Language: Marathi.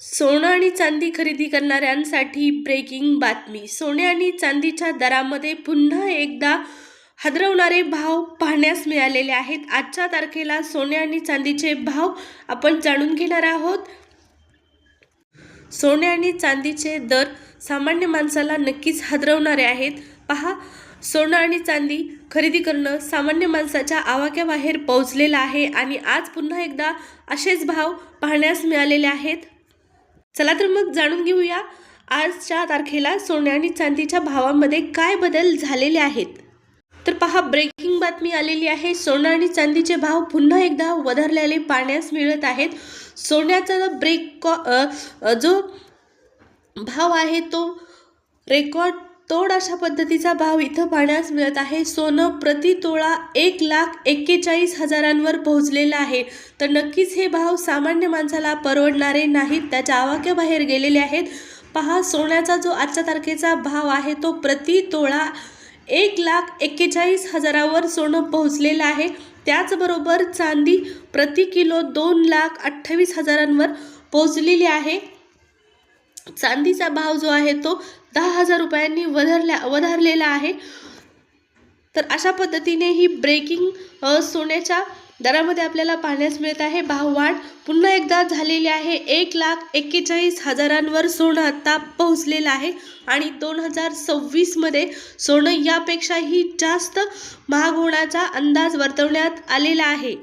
सोनं आणि चांदी खरेदी करणाऱ्यांसाठी ब्रेकिंग बातमी. सोने आणि चांदीच्या दरामध्ये पुन्हा एकदा हादरवणारे भाव पाहण्यास मिळालेले आहेत. आजच्या तारखेला सोने आणि चांदीचे भाव आपण जाणून घेणार आहोत. सोने आणि चांदीचे दर सामान्य माणसाला नक्कीच हादरवणारे आहेत. पहा सोनं आणि चांदी खरेदी करणं सामान्य माणसाच्या आवाक्याबाहेर पोहोचलेलं आहे आणि आज पुन्हा एकदा असेच भाव पाहण्यास मिळालेले आहेत. चला तर मग जाणून घेऊया आजच्या तारखेला सोन्या आणि चांदीच्या भावामध्ये काय बदल झालेले आहेत. तर पहा ब्रेकिंग बातमी आलेली आहे. सोनं आणि चांदीचे भाव पुन्हा एकदा वधारलेले पाहण्यास मिळत आहेत. सोन्याचा ब्रेक जो भाव आहे तो रेकॉर्ड तोड अशा पद्धतीचा भाव इथं पाहण्यास मिळत आहे. सोनं प्रति तोळा एक लाख एक्केचाळीस हजारांवर पोहोचलेलं आहे. तर नक्कीच हे भाव सामान्य माणसाला परवडणारे नाहीत. त्याच्या आवाक्याबाहेर गेलेले आहेत. पहा सोन्याचा जो आजच्या तारखेचा भाव आहे तो प्रति तोळा एक लाख एक्केचाळीस हजारावर सोनं पोहोचलेलं आहे. त्याचबरोबर चांदी प्रति किलो दोन लाख अठ्ठावीस हजारांवर पोहोचलेली आहे. चांदीचा भाव जो आहे तो दहा हजार रुपयांनी वधारल्या वधारलेला आहे. तर अशा पद्धतीने ही ब्रेकिंग सोन्याच्या दरामध्ये आपल्याला पाहण्यास मिळत आहे. भाववाढ पुन्हा एकदा झालेली आहे. एक लाख एक्केचाळीस हजारांवर सोनं आत्ता पोहोचलेलं आहे आणि दोन हजार सव्वीसमध्ये सोनं यापेक्षाही जास्त महाग होण्याचा अंदाज वर्तवण्यात आलेला आहे.